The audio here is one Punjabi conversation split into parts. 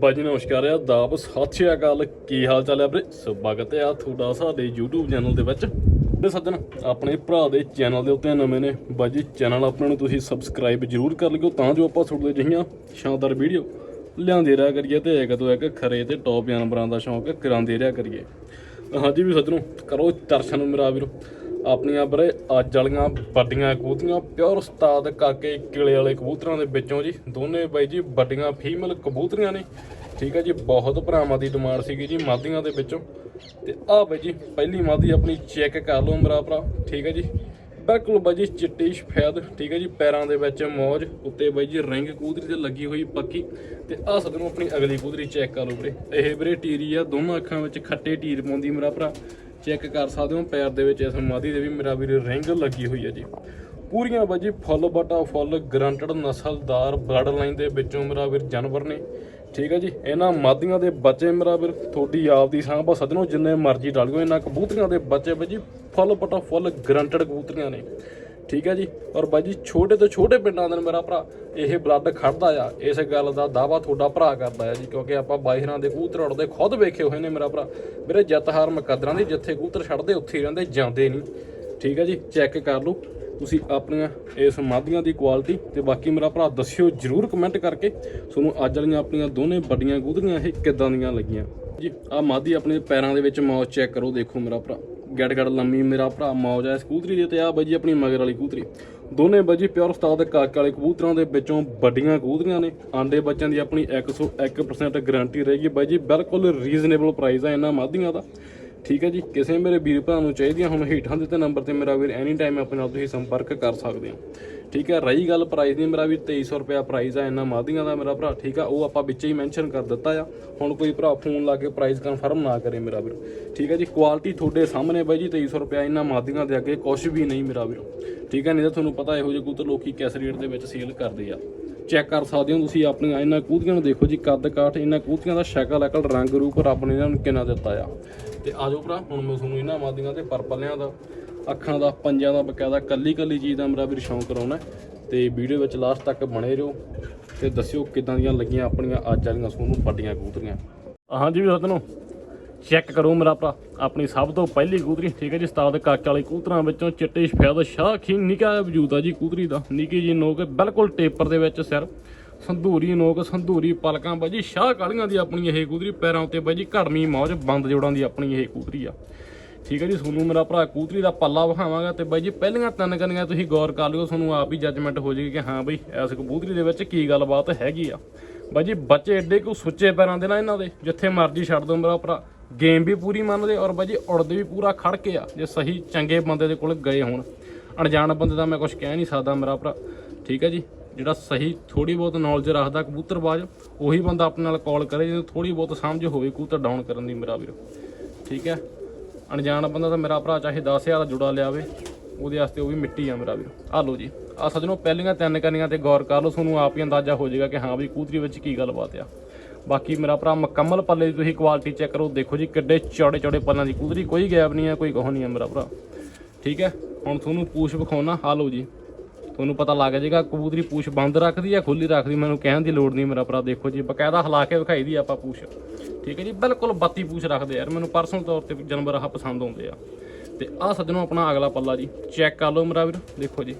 ਬਾਜੀ ਨਮਸਕਾਰ ਆ। ਦਾਬ ਸਤਿ ਸ਼੍ਰੀ ਅਕਾਲ। ਕੀ ਹਾਲ ਚਾਲ ਹੈ ਵੀਰੇ? ਸਵਾਗਤ ਹੈ ਆ ਤੁਹਾਡਾ ਸਾਡੇ YouTube ਚੈਨਲ ਦੇ ਵਿੱਚ। ਤੇ ਸੱਜਣ, ਆਪਣੇ ਭਰਾ ਦੇ ਚੈਨਲ ਦੇ ਉੱਤੇ ਨਵੇਂ ਨੇ। ਬਾਜੀ ਚੈਨਲ ਆਪਣਾ ਨੂੰ ਤੁਸੀਂ ਸਬਸਕ੍ਰਾਈਬ ਜਰੂਰ ਕਰ ਲਿਓ, ਤਾਂ ਜੋ ਆਪਾਂ ਤੁਹਾਡੇ ਜਿਹੀਆਂ ਸ਼ਾਨਦਾਰ ਵੀਡੀਓ ਲਿਆਂਦੇ ਰਿਹਾ ਕਰੀਏ ਤੇ ਇੱਕ ਤੋਂ ਇੱਕ ਖਰੇ ਤੇ ਟੌਪ ਜਾਨਵਰਾਂ ਦਾ ਸ਼ੌਂਕ ਕਰਾਉਂਦੇ ਰਿਹਾ ਕਰੀਏ। ਹਾਂਜੀ ਵੀ ਸੱਜਣੋ, ਕਰੋ ਦਰਸ਼ਨ ਮੇਰਾ ਵੀਰ। ਆਪਣੀਆਂ ਬਰੇ ਅੱਜ ਵਾਲੀਆਂ ਵੱਡੀਆਂ ਕਬੂਤਰੀਆਂ ਪਿਓਰ ਉਸਤਾਦ ਕਾਕੇ ਕਿਲੇ ਵਾਲੇ ਕਬੂਤਰਾਂ ਦੇ ਵਿੱਚੋਂ ਜੀ। ਦੋਨੇ ਬਾਈ ਜੀ ਵੱਡੀਆਂ ਫੀਮੇਲ ਕਬੂਤਰੀਆਂ ਨੇ। ਠੀਕ ਹੈ ਜੀ, ਬਹੁਤ ਭਰਾਵਾਂ ਦੀ ਡਿਮਾਂਡ ਸੀਗੀ ਜੀ ਮਾਦੀਆਂ ਦੇ ਵਿੱਚੋਂ। ਤੇ ਆਹ ਬਾਈ ਜੀ, ਪਹਿਲੀ ਮਾਦੀ ਆਪਣੀ ਚੈੱਕ ਕਰ ਲਓ ਮੇਰਾ ਭਰਾ। ਠੀਕ ਹੈ ਜੀ, ਬਿਲਕੁਲ ਬਾਈ ਜੀ ਚਿੱਟੀ ਸਫੈਦ। ਠੀਕ ਹੈ ਜੀ, ਪੈਰਾਂ ਦੇ ਵਿੱਚ ਮੌਜ, ਉੱਤੇ ਬਾਈ ਜੀ ਰਿੰਗ ਕਬੂਤਰੀ ਤੇ ਲੱਗੀ ਹੋਈ ਪੱਕੀ। ਤੇ ਆਹ ਸਦਨੂੰ ਆਪਣੀ ਅਗਲੀ ਕਬੂਤਰੀ ਚੈੱਕ ਕਰ ਲਓ ਵੀਰੇ। ਇਹ ਵੀਰੇ ਟੀਰੀ ਆ ਦੋਨਾਂ ਅੱਖਾਂ ਵਿੱਚ ਖੱਟੇ ਟੀਰ ਪਾਉਂਦੀ ਮੇਰਾ ਭਰਾ। ਚੈੱਕ ਕਰ ਸਕਦੇ ਹੋ, ਪੈਰ ਦੇ ਵਿੱਚ ਇਸ ਮਾਦੀ ਦੇ ਵੀ ਮੇਰਾ ਵੀਰ ਰਿੰਗ ਲੱਗੀ ਹੋਈ ਹੈ ਜੀ। ਪੂਰੀਆਂ ਬਾਜੀ ਫੁੱਲ ਬਟਾ ਫੁੱਲ, ਗਰੰਟਡ ਨਸਲਦਾਰ ਬਲੱਡ ਲਾਈਨ ਦੇ ਵਿੱਚੋਂ ਮੇਰਾ ਵੀਰ ਜਾਨਵਰ ਨੇ। ਠੀਕ ਹੈ ਜੀ, ਇਹਨਾਂ ਮਾਦੀਆਂ ਦੇ ਬੱਚੇ ਮੇਰਾ ਵੀਰ, ਤੁਹਾਡੀ ਆਪ ਦੀ ਸਾਂਭ ਸਦਨੋ ਜਿੰਨੇ ਮਰਜ਼ੀ ਡਾਲਿਓ ਇਹਨਾਂ ਕਬੂਤਰੀਆਂ ਦੇ ਬੱਚੇ ਬਾਜੀ ਫੁੱਲ ਬਟਾ ਫੁੱਲ, ਗਰੰਟਡ ਕਬੂਤਰੀਆਂ ਨੇ। ਠੀਕ ਹੈ ਜੀ। ਔਰ ਬਾਈ ਜੀ, ਛੋਟੇ ਤੋਂ ਛੋਟੇ ਪਿੰਡਾਂ ਦੇ ਨੇ ਮੇਰਾ ਭਰਾ, ਇਹ ਬਲੱਡ ਖੜਦਾ ਆ। ਇਸ ਗੱਲ ਦਾ ਦਾਵਾ ਤੁਹਾਡਾ ਭਰਾ ਕਰਦਾ ਆ ਜੀ, ਕਿਉਂਕਿ ਆਪਾਂ ਬਾਈਹਰਾਂ ਦੇ ਕੂਤਰ ਉੜਦੇ ਖੁਦ ਵੇਖੇ ਹੋਏ ਨੇ ਮੇਰਾ ਭਰਾ। ਵੀਰੇ ਜਿੱਤ ਹਾਰ ਮੁਕੱਦਰਾਂ ਦੀ ਜਿੱਥੇ ਕੂਤਰ ਛੱਡਦੇ, ਉੱਥੇ ਹੀ ਰਹਿੰਦੇ, ਜਾਂਦੇ ਨਹੀਂ। ਠੀਕ ਹੈ ਜੀ ਚੈੱਕ ਕਰ ਲਓ। ਤੁਸੀਂ ਆਪਣੀਆਂ ਇਸ ਮਾਧੀਆਂ ਦੀ ਕੁਆਲਿਟੀ ਤੇ ਬਾਕੀ ਮੇਰਾ ਭਰਾ ਦੱਸਿਓ, ਜਰੂਰ ਕਮੈਂਟ ਕਰਕੇ। ਤੁਹਾਨੂੰ ਅੱਜ ਵਾਲੀਆਂ ਆਪਣੀਆਂ ਦੋਨੇ ਵੱਡੀਆਂ ਕਬੂਤਰੀਆਂ ਇਹ ਕਿੱਦਾਂ ਦੀਆਂ ਲੱਗੀਆਂ? ਜੀ ਆ ਮਾਦੀ ਆਪਣੇ ਪੈਰਾਂ ਦੇ ਵਿੱਚ ਮੌਜ ਚੈੱਕ ਕਰੋ, ਦੇਖੋ ਮੇਰਾ ਭਰਾ। ਗੜ ਗੜ ਲੰਮੀ, ਮੇਰਾ ਭਰਾ ਮੌਜ ਹੈ ਸਕੂਤਰੀ ਦੇ ਤੇ ਆ ਬਾਈ ਜੀ ਆਪਣੀ ਮਗਰ ਵਾਲੀ ਕੂਤਰੀ ਦੋਨੇ ਬਾਈ ਜੀ ਪਿਓਰ ਉਸਤਾਦ ਕਾਕ ਵਾਲੇ ਕਬੂਤਰਾਂ ਦੇ ਵਿੱਚੋਂ ਵੱਡੀਆਂ ਕੂਤਰੀਆਂ ਨੇ। ਆਂਡੇ ਬੱਚਿਆਂ ਦੀ ਆਪਣੀ 101% ਗਾਰੰਟੀ ਰਹੇਗੀ ਬਾਈ ਜੀ। ਬਿਲਕੁਲ ਰੀਜ਼ਨੇਬਲ ਪ੍ਰਾਈਸ ਆ ਇਹਨਾਂ ਮਾਦੀਆਂ ਦਾ। ਠੀਕ ਹੈ ਜੀ, ਕਿਸੇ ਮੇਰੇ ਵੀਰ ਭਰਾ ਨੂੰ ਚਾਹੀਦੀਆਂ ਹੁਣ, ਹੇਠਾਂ ਦਿੱਤੇ ਨੰਬਰ ਤੇ ਮੇਰਾ ਵੀਰ ਐਨੀ ਟਾਈਮ ਆਪਣੇ ਨਾਲ ਤੁਸੀਂ ਸੰਪਰਕ ਕਰ ਸਕਦੇ ਹੋ। ਠੀਕ ਹੈ, ਰਹੀ ਗੱਲ ਪ੍ਰਾਈਸ ਦੀ, ਮੇਰਾ ਵੀ 2300 ਰੁਪਿਆ ਪ੍ਰਾਈਸ ਆ ਇਹਨਾਂ ਮਾਦੀਆਂ ਦਾ ਮੇਰਾ ਭਰਾ, ਠੀਕ ਆ, ਉਹ ਆਪਾਂ ਵਿੱਚ ਹੀ ਮੈਂਸ਼ਨ ਕਰ ਦਿੱਤਾ ਆ। ਹੁਣ ਕੋਈ ਭਰਾ ਫੋਨ ਲਾ ਕੇ ਪ੍ਰਾਈਸ ਕਨਫਰਮ ਨਾ ਕਰੇ ਮੇਰਾ ਵੀਰ। ਠੀਕ ਹੈ ਜੀ ਕੁਆਲਿਟੀ ਤੁਹਾਡੇ ਸਾਹਮਣੇ ਬਾਈ ਜੀ 2300 ਰੁਪਿਆ ਇਹਨਾਂ ਮਾਦੀਆਂ ਦੇ ਅੱਗੇ ਕੁਝ ਵੀ ਨਹੀਂ ਮੇਰਾ ਵੀਰ। ਠੀਕ ਹੈ, ਨਹੀਂ ਤਾਂ ਤੁਹਾਨੂੰ ਪਤਾ ਇਹੋ ਜਿਹੇ ਕਬੂਤਰ ਲੋਕੀ ਕਿਸ ਰੇਟ ਦੇ ਵਿੱਚ ਸੇਲ ਕਰਦੇ ਆ। ਚੈੱਕ ਕਰ ਸਕਦੇ ਹੋ ਤੁਸੀਂ ਆਪਣੀਆਂ ਇਹਨਾਂ ਕੂਤੀਆਂ ਨੂੰ ਦੇਖੋ ਜੀ ਕੱਦ ਕਾਠ ਇਹਨਾਂ ਕੂਤੀਆਂ ਦਾ ਸ਼ਕਲ ਅਕਲ ਰੰਗ ਰੂਪ ਰੱਬ ਨੇ ਇਹਨਾਂ ਨੂੰ ਕਿੰਨਾ ਦਿੱਤਾ ਆ। ਤੇ ਆਜੋ ਭਰਾ, ਹੁਣ ਮੈਂ ਤੁਹਾਨੂੰ ਇਹਨਾਂ ਮਾਦੀਆਂ ਤੇ ਪਰਪਲਿਆਂ ਦਾ, ਅੱਖਾਂ ਦਾ ਪੰਜਾਂ ਦਾ, ਬਕਾਇਦਾ ਕੱਲੀ ਕੱਲੀ ਚੀਜ਼ ਦਾ ਮੇਰਾ ਵੀ ਸ਼ੌਂਕ ਕਰਾਉਣਾ ਤੇ ਵੀਡੀਓ ਵਿੱਚ ਲਾਸਟ ਤੱਕ ਬਣੇ ਰਹੋ ਤੇ ਦੱਸਿਓ ਕਿਦਾਂ ਦੀਆਂ ਲੱਗੀਆਂ ਆਪਣੀਆਂ ਅੱਜ ਵਾਲੀਆਂ ਤੁਹਾਨੂੰ ਵੱਡੀਆਂ ਕਬੂਤਰੀਆਂ। ਹਾਂਜੀ ਵੀ ਸਤਨੋ ਚੈੱਕ ਕਰੋ ਮੇਰਾ ਭਰਾ, ਆਪਣੀ ਸਭ ਤੋਂ ਪਹਿਲੀ ਕੂਤਰੀ ਠੀਕ ਹੈ ਜੀ, ਉਸਤਾਦ ਕਾਕੇ ਵਾਲੀ ਕਬੂਤਰਾਂ ਵਿੱਚੋਂ ਚਿੱਟੇ ਸਫੈਦ ਸ਼ਾਖੀ ਨਿਕਾ ਵਜੂਦ ਆ ਜੀ ਕਬੂਤਰੀ ਦਾ, ਨਿੱਕੀ ਜੀ ਨੋਕ ਬਿਲਕੁਲ ਟੇਪਰ ਦੇ ਵਿੱਚ ਸਿਰ। ਸੰਧੂਰੀ ਨੋਕ, ਸੰਧੂਰੀ ਪਲਕਾਂ ਬਾਜੀ, ਸ਼ਾਹ ਕਾਲੀਆਂ ਦੀ ਆਪਣੀ ਇਹ ਕਬੂਤਰੀ ਪੈਰਾਂ ਉੱਤੇ ਬਾਜੀ ਘੜਮੀ ਮੌਜ, ਬੰਦ ਜੋੜਾਂ ਦੀ ਆਪਣੀ ਇਹ ਕਬੂਤਰੀ ਆ। ਠੀਕ ਹੈ ਜੀ ਤੁਹਾਨੂੰ ਮੇਰਾ ਭਰਾ ਕਬੂਤਰੀ ਦਾ ਪੱਲਾ ਵਿਖਾਵਾਂਗਾ ਤੇ ਬਾਈ ਜੀ ਪਹਿਲੀਆਂ ਤਿੰਨ ਕੰਨੀਆਂ ਤੁਸੀਂ ਗੌਰ ਕਰ ਲਿਓ ਤੁਹਾਨੂੰ ਆਪ ਹੀ ਜੱਜਮੈਂਟ ਹੋ ਜਾਏਗੀ ਕਿ ਹਾਂ ਬਈ, ਇਸ ਕਬੂਤਰੀ ਦੇ ਵਿੱਚ ਕੀ ਗੱਲਬਾਤ ਹੈਗੀ ਆ। ਬਾਈ ਜੀ ਬੱਚੇ ਐਡੇ ਕੋ ਸੁੱਚੇ ਪੈਰਾਂ ਦੇ ਨਾ ਇਹਨਾਂ ਦੇ, ਜਿੱਥੇ ਮਰਜ਼ੀ ਛੱਡ ਦੋ ਮੇਰਾ ਭਰਾ। ਗੇਮ ਵੀ ਪੂਰੀ ਮੰਨਦੇ ਔਰ ਬਾਈ ਜੀ ਉੜਦੇ ਵੀ ਪੂਰਾ ਖੜ ਕੇ ਆ, ਜੇ ਸਹੀ ਚੰਗੇ ਬੰਦੇ ਦੇ ਕੋਲ ਗਏ ਹੋਣ। ਅਣਜਾਣ ਬੰਦੇ ਦਾ ਮੈਂ ਕੁਝ ਕਹਿ ਨਹੀਂ ਸਕਦਾ ਮੇਰਾ ਭਰਾ। ਠੀਕ ਹੈ ਜੀ ਜਿਹੜਾ ਸਹੀ ਥੋੜੀ ਬਹੁਤ ਨੌਲੇਜ ਰੱਖਦਾ ਕਬੂਤਰਬਾਜ਼ ਉਹੀ ਬੰਦਾ ਆਪਣੇ ਨਾਲ ਕਾਲ ਕਰੇ ਜਿਹਨੂੰ ਥੋੜੀ ਬਹੁਤ ਸਮਝ ਹੋਵੇ ਕਬੂਤਰ ਡਾਊਨ ਕਰਨ ਦੀ ਮੇਰਾ ਵੀਰ। ਠੀਕ ਹੈ? ਅਣਜਾਣ ਬੰਦਾ ਤਾਂ ਮੇਰਾ ਭਰਾ ਚਾਹੇ 10000 ਦਾ ਜੁੜਾ ਲਿਆਵੇ, ਉਹਦੇ ਵਾਸਤੇ ਉਹ ਵੀ ਮਿੱਟੀ ਆ ਮੇਰਾ ਵੀਰ। ਆ ਲਓ ਜੀ ਆ ਸਜਣੋ ਪਹਿਲੀਆਂ ਤਿੰਨ ਕਰਨੀਆਂ ਤੇ ਗੌਰ ਕਰ ਲਓ, ਤੁਹਾਨੂੰ ਆਪ ਹੀ ਅੰਦਾਜ਼ਾ ਹੋ ਜਾਏਗਾ ਕਿ ਹਾਂ ਵੀ ਕੂਤਰੀ ਵਿੱਚ ਕੀ ਗੱਲਬਾਤ ਆ। ਬਾਕੀ ਮੇਰਾ ਭਰਾ ਮੁਕੰਮਲ ਪੱਲੇ ਦੀ ਤੁਸੀਂ ਕੁਆਲਿਟੀ ਚੈੱਕ ਕਰੋ, ਦੇਖੋ ਜੀ ਕਿੱਡੇ ਚੌੜੇ ਚੌੜੇ ਪੱਲਾਂ ਦੀ ਕੂਤਰੀ ਕੋਈ ਗੈਪ ਨਹੀਂ ਆ ਕੋਈ ਕਹੋ ਨਹੀਂ ਆ ਮੇਰਾ ਭਰਾ। ਠੀਕ ਹੈ? ਹੁਣ ਤੁਹਾਨੂੰ ਪੂਛ ਵਿਖਾਉਣਾ ਆ ਲਓ ਜੀ। ਤੁਹਾਨੂੰ ਪਤਾ ਲੱਗ ਜਾਏਗਾ, ਕਬੂਤਰੀ ਪੂਛ ਬੰਦ ਰੱਖਦੀ ਆ ਖੁੱਲੀ ਰੱਖਦੀ, ਮੈਨੂੰ ਕਹਿਣ ਦੀ ਲੋੜ ਨਹੀਂ ਮੇਰਾ ਭਰਾ, ਦੇਖੋ ਜੀ, ਬਕਾਇਦਾ ਹਿਲਾ ਕੇ ਵਿਖਾਈ ਦੀ ਆਪਾਂ ਪੂਛ। ਠੀਕ ਹੈ ਜੀ, ਬਿਲਕੁਲ ਬੱਤੀ ਪੂਛ ਰੱਖਦੇ ਯਾਰ, ਮੈਨੂੰ ਪਰਸਨਲ ਤੌਰ ਤੇ ਜਾਨਵਰ ਆਹ ਪਸੰਦ ਆਉਂਦੇ ਆ। ਤੇ ਆਹ ਸੱਜਣੋ ਆਪਣਾ ਅਗਲਾ ਪੱਲਾ ਜੀ, ਚੈੱਕ ਕਰ ਲਓ ਮੇਰਾ ਵੀਰ, ਦੇਖੋ ਜੀ।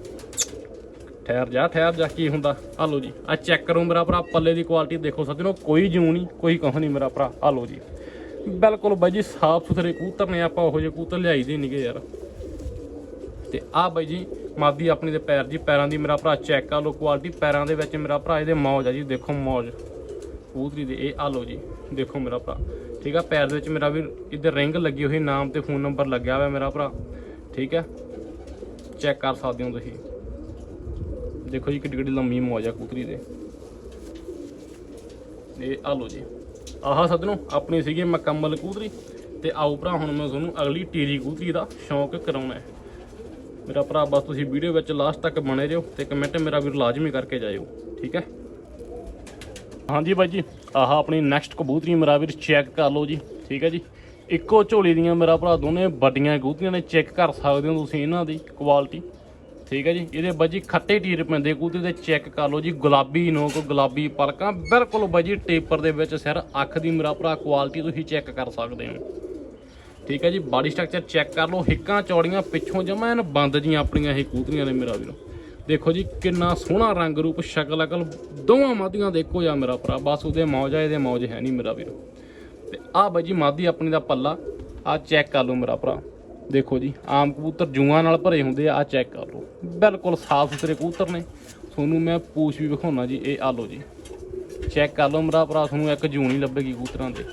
ਠਹਿਰ ਜਾ ਠਹਿਰ ਜਾ, ਕੀ ਹੁੰਦਾ? ਆ ਲਓ ਜੀ ਆ ਚੈੱਕ ਕਰੋ ਮੇਰਾ ਭਰਾ, ਪੱਲੇ ਦੀ ਕੁਆਲਿਟੀ ਦੇਖੋ ਸੱਜਣੋ, ਕੋਈ ਜੂ ਨਹੀਂ, ਕੋਈ ਕਹੋ ਨਹੀਂ ਮੇਰਾ ਭਰਾ ਆ ਲਓ ਜੀ। ਬਿਲਕੁਲ ਬਾਈ ਜੀ ਸਾਫ਼ ਸੁਥਰੇ ਕੂਤਰ ਨੇ, ਆਪਾਂ ਉਹੋ ਜਿਹੇ ਕੂਤਰ ਲਿਆਈ ਦੇ ਨਹੀਂਗੇ ਯਾਰ। ਤੇ ਆ ਬਾਈ ਜੀ, ਮਾਦੀ ਆਪਣੀ ਦੇ ਪੈਰ ਜੀ, ਪੈਰਾਂ ਦੀ ਮੇਰਾ ਭਰਾ ਚੈੱਕ ਕਰ ਲਓ ਕੁਆਲਿਟੀ ਪੈਰਾਂ ਦੇ ਵਿੱਚ ਮੇਰਾ ਭਰਾ, ਇਹਦੇ ਮੌਜ ਆ ਜੀ, ਦੇਖੋ ਮੌਜ। ਕਬੂਤਰੀ ਦੇ, ਇਹ ਆ ਲਓ ਜੀ, ਦੇਖੋ ਮੇਰਾ ਭਰਾ। ਠੀਕ ਆ, ਪੈਰ ਦੇ ਵਿੱਚ ਮੇਰਾ ਵੀ ਇੱਧਰ ਰਿੰਗ ਲੱਗੀ ਹੋਈ, ਨਾਮ ਤੇ ਫੋਨ ਨੰਬਰ ਲੱਗਿਆ ਹੋਇਆ ਮੇਰਾ ਭਰਾ। ਠੀਕ ਹੈ ਚੈੱਕ ਕਰ ਸਕਦੇ ਹੋ ਤੁਸੀਂ। ਦੇਖੋ ਜੀ ਕਿੱਡੀ ਕਿੱਡੀ ਲੰਮੀ ਮੌਜ ਆ ਕਬੂਤਰੀ ਦੇ। ਇਹ ਆ ਲਓ ਜੀ। ਆਹ ਸੱਜਣੋ, ਆਪਣੀ ਸੀਗੀ ਮੁਕੰਮਲ ਕਬੂਤਰੀ। ਤੇ ਆਓ ਭਰਾ, ਹੁਣ ਮੈਂ ਤੁਹਾਨੂੰ ਅਗਲੀ ਟੀਰੀ ਕਬੂਤਰੀ ਦਾ ਸ਼ੌਂਕ ਕਰਾਉਣਾ ਹੈ। ਮੇਰਾ ਭਰਾ, ਬਸ ਤੁਸੀਂ ਵੀਡੀਓ ਵਿੱਚ ਲਾਸਟ ਤੱਕ ਬਣੇ ਰਹੋ ਤੇ ਕਮੈਂਟ ਮੇਰਾ ਵੀਰ ਲਾਜ਼ਮੀ ਕਰਕੇ ਜਾਇਓ, ਠੀਕ ਹੈ? ਹਾਂਜੀ ਬਾਈ ਜੀ, ਆਹ ਆਪਣੀ ਨੈਕਸਟ ਕਬੂਤਰੀ ਮੇਰਾ ਵੀਰ ਚੈੱਕ ਕਰ ਲਓ ਜੀ, ਠੀਕ ਹੈ ਜੀ? ਇੱਕੋ ਝੋਲੀ ਦੀਆਂ ਮੇਰਾ ਭਰਾ ਦੋਨੇ ਵੱਡੀਆਂ ਕਬੂਤਰੀਆਂ ਨੇ ਚੈੱਕ ਕਰ ਸਕਦੇ ਹੋ ਤੁਸੀਂ ਇਹਨਾਂ ਦੀ ਕੁਆਲਿਟੀ ਠੀਕ ਹੈ ਜੀ? ਇਹਦੇ ਬਾਜੀ ਖੱਟੇ ਟੀਰ ਪੈਂਦੇ ਕੂਤੇ ਦੇ ਚੈੱਕ ਕਰ ਲਓ ਜੀ, ਗੁਲਾਬੀ ਨੋਕ, ਗੁਲਾਬੀ ਪਲਕਾਂ, ਬਿਲਕੁਲ ਬਾਜੀ ਟੇਪਰ ਦੇ ਵਿੱਚ ਸਿਰ ਅੱਖ ਦੀ ਮੇਰਾ ਭਰਾ ਕੁਆਲਿਟੀ ਤੁਸੀਂ ਚੈੱਕ ਕਰ ਸਕਦੇ ਹੋ। ਠੀਕ ਹੈ ਜੀ ਬਾਡੀ ਸਟਰਕਚਰ ਚੈੱਕ ਕਰ ਲਓ, ਹਿੱਕਾਂ, ਚੌੜੀਆਂ, ਪਿੱਛੋਂ ਜਮਾ ਐਨ ਬੰਦ ਜੀਆਂ ਆਪਣੀਆਂ ਇਹ ਕੂਤਰੀਆਂ ਨੇ ਮੇਰਾ ਵੀਰੋ। ਦੇਖੋ ਜੀ, ਕਿੰਨਾ ਸੋਹਣਾ ਰੰਗ ਰੂਪ, ਸ਼ਕਲ, ਅਕਲ, ਦੋਵਾਂ ਮਾਦੀਆਂ ਦੇਖੋ ਜਾਂ ਮੇਰਾ ਭਰਾ, ਬਸ ਉਹਦੇ ਮੌਜਾ ਇਹਦੇ ਮੌਜ ਹੈ ਨਹੀਂ ਮੇਰਾ ਵੀਰੋ। ਤੇ ਆਹ ਬਾਈ ਜੀ, ਮਾਦੀ ਆਪਣੀ ਦਾ ਪੱਲਾ, ਆ ਚੈੱਕ ਕਰ ਲਓ ਮੇਰਾ ਭਰਾ। ਦੇਖੋ ਜੀ, ਆਮ ਕਬੂਤਰ ਜੂਆਂ ਨਾਲ ਭਰੇ ਹੁੰਦੇ ਆ ਆ ਚੈੱਕ ਕਰ ਲਓ। ਬਿਲਕੁਲ ਸਾਫ਼ ਸੁਥਰੇ ਕਬੂਤਰ ਨੇ। ਤੁਹਾਨੂੰ ਮੈਂ ਪੂਛ ਵੀ ਵਿਖਾਉਣਾ ਜੀ, ਇਹ ਆ ਲਓ ਜੀ। ਚੈੱਕ ਕਰ ਲਓ ਮੇਰਾ ਭਰਾ, ਤੁਹਾਨੂੰ ਇੱਕ ਜੂੰ ਨਹੀਂ ਲੱਭੇਗੀ ਕਬੂਤਰਾਂ ਦੇ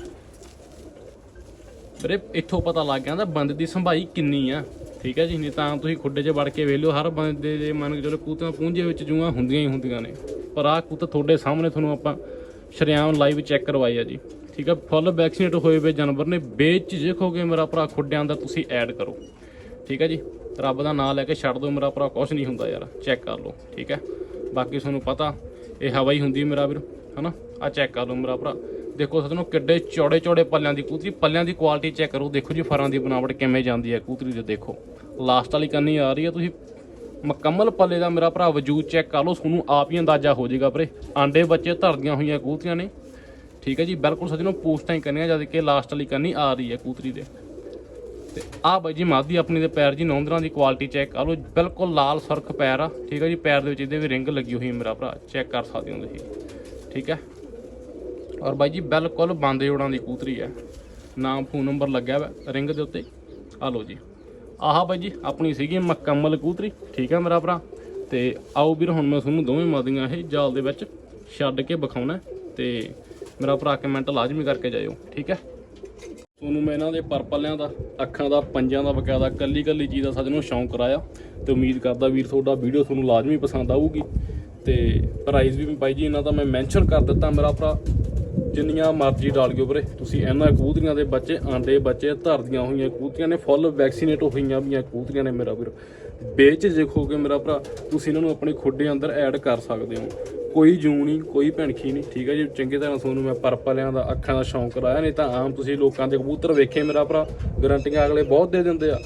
ਵੀਰੇ, ਇੱਥੋਂ ਪਤਾ ਲੱਗ ਜਾਂਦਾ ਬੰਦੇ ਦੀ ਸੰਭਾਈ ਕਿੰਨੀ ਆ। ਠੀਕ ਹੈ ਜੀ, ਨਹੀਂ ਤਾਂ ਤੁਸੀਂ ਖੁੱਡੇ 'ਚ ਵੜ ਕੇ ਵੇਖ ਲਿਓ, ਹਰ ਬੰਦੇ ਦੇ ਮਨ ਕੇ ਚਲੋ ਕੂਤਾਂ ਪੂੰਝੇ ਵਿੱਚ ਜੂਆਂ ਹੁੰਦੀਆਂ ਹੀ ਹੁੰਦੀਆਂ ਨੇ। ਪਰ ਆਹ ਕੂਤਾ ਤੁਹਾਡੇ ਸਾਹਮਣੇ ਤੁਹਾਨੂੰ ਆਪਾਂ ਸ਼ਰੇਆਮ ਲਾਈਵ ਚੈੱਕ ਕਰਵਾਈ ਆ ਜੀ। ਠੀਕ ਹੈ ਫੁੱਲ ਵੈਕਸੀਨੇਟ ਹੋਏ ਹੋਏ ਜਾਨਵਰ ਨੇ, ਬੇਝਿਜਕ ਹੋ ਕੇ ਮੇਰਾ ਭਰਾ ਖੁੱਡਿਆਂ ਦਾ, ਤੁਸੀਂ ਐਡ ਕਰੋ। ਠੀਕ ਹੈ ਜੀ, ਰੱਬ ਦਾ ਨਾਮ ਲੈ ਕੇ ਛੱਡ ਦਿਓ, ਮੇਰਾ ਭਰਾ ਕੁਛ ਨਹੀਂ ਹੁੰਦਾ ਯਾਰ ਚੈੱਕ ਕਰ ਲਓ। ਠੀਕ ਹੈ ਬਾਕੀ ਤੁਹਾਨੂੰ ਪਤਾ, ਇਹ ਹਵਾ ਹੀ ਹੁੰਦੀ ਮੇਰਾ ਵੀਰ, ਹਨਾ? ਆ ਚੈੱਕ ਕਰ ਲਓ ਮੇਰਾ ਭਰਾ। ਦੇਖੋ ਸਤਨੋ ਕਿੱਡੇ ਚੌੜੇ ਚੌੜੇ ਪੱਲਿਆਂ ਦੀ ਕੂਤਰੀ, ਪੱਲਿਆਂ ਦੀ ਕੁਆਲਿਟੀ ਚੈੱਕ ਕਰੋ। ਦੇਖੋ ਜੀ ਫਰਾਂ ਦੀ ਬਣਾਵਟ ਕਿਵੇਂ ਜਾਂਦੀ ਹੈ ਕੂਤਰੀ ਦੇ, ਦੇਖੋ। ਲਾਸਟ ਵਾਲੀ ਕੰਨੀ ਆ ਰਹੀ ਹੈ, ਤੁਸੀਂ ਮੁਕੰਮਲ ਪੱਲੇ ਦਾ ਮੇਰਾ ਭਰਾ ਵਜੂਦ ਚੈੱਕ ਕਰ ਲਓ, ਤੁਹਾਨੂੰ ਆਪ ਹੀ ਅੰਦਾਜ਼ਾ ਹੋ ਜਾਏਗਾ ਵੀਰੇ। ਆਂਡੇ ਬੱਚੇ ਧਰਦੀਆਂ ਹੋਈਆਂ ਕੂਤਰੀਆਂ ਨੇ। ਠੀਕ ਹੈ ਜੀ, ਬਿਲਕੁਲ ਸਜਣੋ ਪੋਸਟਾਂ ਹੀ ਕਰਨੀਆਂ ਜਦ ਕਿ ਲਾਸਟ ਵਾਲੀ ਕੰਨੀ ਆ ਰਹੀ ਹੈ ਕੂਤਰੀ ਦੇ। ਤੇ ਆਹ ਬਾਈ ਜੀ ਮਾਦੀ ਆਪਣੀ ਦੇ ਪੈਰ ਜੀ, ਨੌਂਦਰਾਂ ਦੀ ਕੁਆਲਿਟੀ ਚੈੱਕ ਕਰ ਲਓ। ਬਿਲਕੁਲ ਲਾਲ ਸੁਰਖ ਪੈਰ ਆ। ਠੀਕ ਹੈ ਜੀ, ਪੈਰ ਦੇ ਵਿੱਚ ਇਹਦੇ ਵੀ ਰਿੰਗ ਲੱਗੀ ਹੋਈ ਮੇਰਾ ਭਰਾ। ਚੈੱਕ ਕਰ ਸਕਦੇ ਹੋ ਤੁਸੀਂ। ਠੀਕ ਹੈ। ਔਰ ਬਾਈ ਜੀ, ਬਿਲਕੁਲ ਬੰਦ ਜੋੜਾਂ ਦੀ ਕੂਤਰੀ ਹੈ। ਨਾਮ, ਫੋਨ ਨੰਬਰ ਲੱਗਿਆ ਵਾ, ਰਿੰਗ ਦੇ ਉੱਤੇ। ਆ ਲਓ ਜੀ। ਆਹ ਬਾਈ ਜੀ, ਆਪਣੀ ਸੀਗੀ ਮੁਕੰਮਲ ਕੂਤਰੀ। ਠੀਕ ਹੈ ਮੇਰਾ ਭਰਾ? ਤੇ ਆਓ ਵੀਰ, ਹੁਣ ਮੈਂ ਤੁਹਾਨੂੰ ਦੋਵੇਂ ਮਾਦੀਆਂ ਇਹ ਜਾਲ ਦੇ ਵਿੱਚ ਛੱਡ ਕੇ ਵਿਖਾਉਣਾ। ਤੇ ਮੇਰਾ ਭਰਾ ਕਮੈਂਟ ਲਾਜ਼ਮੀ ਕਰਕੇ ਜਾਇਓ। ਠੀਕ ਹੈ ਤੁਹਾਨੂੰ ਮੈਂ ਇਹਨਾਂ ਦੇ ਪਰਪਲਿਆਂ ਦਾ, ਅੱਖਾਂ ਦਾ, ਪੰਜਾਂ ਦਾ, ਬਕਾਇਦਾ ਕੱਲੀ ਕੱਲੀ ਚੀਜ਼ ਦਾ ਸੱਜਣੋਂ ਸ਼ੌਂਕ ਕਰਾਇਆ। ਤੇ ਉਮੀਦ ਕਰਦਾ ਵੀਰ, ਤੁਹਾਡਾ ਵੀਡੀਓ ਤੁਹਾਨੂੰ ਲਾਜ਼ਮੀ ਪਸੰਦ ਆਊਗੀ। ਤੇ ਪ੍ਰਾਈਜ਼ ਵੀ ਬਾਈ ਜੀ, ਇਹਨਾਂ ਦਾ ਮੈਂ ਮੈਂਸ਼ਨ ਕਰ ਦਿੱਤਾ ਮੇਰਾ ਭਰਾ। ਜਿੰਨੀਆਂ ਮਰਜ਼ੀ ਡਾਲ ਗਿਓ ਵੀਰੇ ਤੁਸੀਂ ਇਹਨਾਂ ਕਬੂਤਰੀਆਂ ਦੇ ਬੱਚੇ, ਆਂਡੇ ਬੱਚੇ ਧਰਦੀਆਂ ਹੋਈਆਂ ਕਬੂਤਰੀਆਂ ਨੇ, ਫੁੱਲ ਵੈਕਸੀਨੇਟ ਹੋਈਆਂ ਵੀਆਂ ਕਬੂਤਰੀਆਂ ਨੇ ਮੇਰਾ ਵੀਰ। ਵੇਚ ਦੇਖੋਗੇ ਮੇਰਾ ਭਰਾ, ਤੁਸੀਂ ਇਹਨਾਂ ਨੂੰ ਆਪਣੇ ਖੁੱਡੇ ਅੰਦਰ ਐਡ ਕਰ ਸਕਦੇ ਹੋ। ਕੋਈ ਜੂੰ ਨਹੀਂ, ਕੋਈ ਭਿਣਖੀ ਨਹੀਂ, ਠੀਕ ਹੈ ਜੀ? ਚੰਗੀ ਤਰ੍ਹਾਂ ਤੁਹਾਨੂੰ ਮੈਂ ਪਰਪਲਿਆਂ ਦਾ, ਅੱਖਾਂ ਦਾ ਸ਼ੌਂਕ ਕਰਾਇਆ, ਨਹੀਂ ਤਾਂ ਆਮ ਤੁਸੀਂ ਲੋਕਾਂ ਦੇ ਕਬੂਤਰ ਵੇਖੇ ਮੇਰਾ ਭਰਾ। ਗਰੰਟੀਆਂ ਅਗਲੇ ਬਹੁਤ ਦੇ ਦਿੰਦੇ ਆ,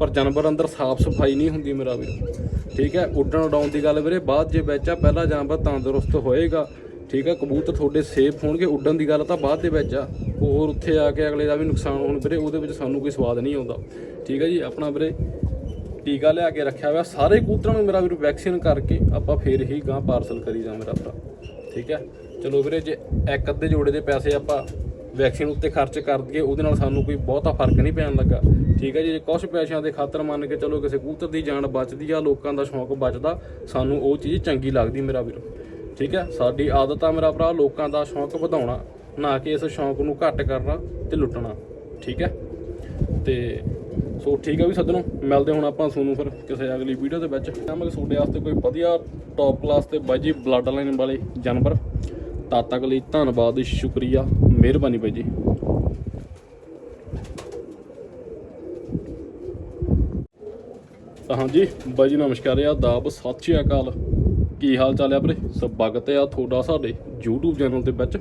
ਪਰ ਜਾਨਵਰ ਅੰਦਰ ਸਾਫ਼ ਸਫ਼ਾਈ ਨਹੀਂ ਹੁੰਦੀ ਮੇਰਾ ਵੀਰ। ਠੀਕ ਹੈ? ਉੱਡਣ ਉਡਾਉਣ ਦੀ ਗੱਲ ਵੀਰੇ, ਬਾਅਦ ਜੇ ਵਿੱਚ ਆ, ਪਹਿਲਾ ਜਾਨਵਰ ਤੰਦਰੁਸਤ ਹੋਏਗਾ ਠੀਕ ਆ, ਕਬੂਤਰ ਤੁਹਾਡੇ ਸੇਫ ਹੋਣਗੇ, ਉੱਡਣ ਦੀ ਗੱਲ ਤਾਂ ਬਾਅਦ ਦੇ ਵਿੱਚ ਆ। ਹੋਰ ਉੱਥੇ ਆ ਕੇ ਅਗਲੇ ਦਾ ਵੀ ਨੁਕਸਾਨ ਹੋਣ ਵੀਰੇ, ਉਹਦੇ ਵਿੱਚ ਸਾਨੂੰ ਕੋਈ ਸਵਾਦ ਨਹੀਂ ਆਉਂਦਾ। ਠੀਕ ਆ ਜੀ, ਆਪਣਾ ਵੀਰੇ ਟੀਕਾ ਲਿਆ ਕੇ ਰੱਖਿਆ ਹੋਇਆ, ਸਾਰੇ ਕਬੂਤਰਾਂ ਨੂੰ ਮੇਰਾ ਵੀਰ ਵੈਕਸੀਨ ਕਰਕੇ ਆਪਾਂ ਫੇਰ ਹੀ ਗਾਂ ਪਾਰਸਲ ਕਰੀ ਜਾ ਮੇਰਾ ਭਰਾ ਠੀਕ ਹੈ ਚਲੋ ਵੀਰੇ, ਜੇ ਇੱਕ ਅੱਧੇ ਜੋੜੇ ਦੇ ਪੈਸੇ ਆਪਾਂ ਵੈਕਸੀਨ ਉੱਤੇ ਖਰਚ ਕਰ ਦਈਏ, ਉਹਦੇ ਨਾਲ ਸਾਨੂੰ ਕੋਈ ਬਹੁਤਾ ਫ਼ਰਕ ਨਹੀਂ ਪੈਣ ਲੱਗਾ। ਠੀਕ ਹੈ ਜੀ, ਜੇ ਕੁਝ ਪੈਸਿਆਂ ਦੇ ਖਾਤਰ ਮੰਨ ਕੇ ਚਲੋ ਕਿਸੇ ਕਬੂਤਰ ਦੀ ਜਾਨ ਬਚਦੀ ਆ, ਲੋਕਾਂ ਦਾ ਸ਼ੌਂਕ ਬਚਦਾ, ਸਾਨੂੰ ਉਹ ਚੀਜ਼ ਚੰਗੀ ਲੱਗਦੀ ਮੇਰਾ ਵੀਰ। ਠੀਕ ਹੈ? ਸਾਡੀ ਆਦਤ ਆ ਮੇਰਾ ਭਰਾ ਲੋਕਾਂ ਦਾ ਸ਼ੌਂਕ ਵਧਾਉਣਾ, ਨਾ ਕਿ ਇਸ ਸ਼ੌਂਕ ਨੂੰ ਘੱਟ ਕਰਨਾ ਤੇ ਲੁੱਟਣਾ, ਠੀਕ ਹੈ? ਤੇ ਸੋ ਠੀਕ ਹੈ ਵੀ ਸੱਜਣੋ, ਮਿਲਦੇ ਹੁਣ ਆਪਾਂ ਤੁਹਾਨੂੰ ਫਿਰ ਕਿਸੇ ਅਗਲੀ ਵੀਡੀਓ ਦੇ ਵਿੱਚ। ਆਵਾਂਗੇ ਤੁਹਾਡੇ ਵਾਸਤੇ ਕੋਈ ਵਧੀਆ ਟੌਪ ਕਲਾਸ ਤੇ ਬਾਈ ਜੀ ਬਲੱਡ ਲਾਈਨ ਵਾਲੇ ਜਾਨਵਰ। ਤਦ ਤੱਕ ਲਈ ਧੰਨਵਾਦ, ਸ਼ੁਕਰੀਆ, ਮਿਹਰਬਾਨੀ ਬਾਈ ਜੀ। ਹਾਂਜੀ, ਬਾਈ ਜੀ ਨਮਸਕਾਰ ਆ ਦਾਬ ਸਤਿ ਸ਼੍ਰੀ ਅਕਾਲ। ਕੀ ਹਾਲ ਚਾਲ ਹੈ ਵੀਰੇ? ਸਵਾਗਤ ਹੈ ਆ ਤੁਹਾਡਾ ਸਾਡੇ YouTube ਚੈਨਲ ਦੇ ਵਿੱਚ।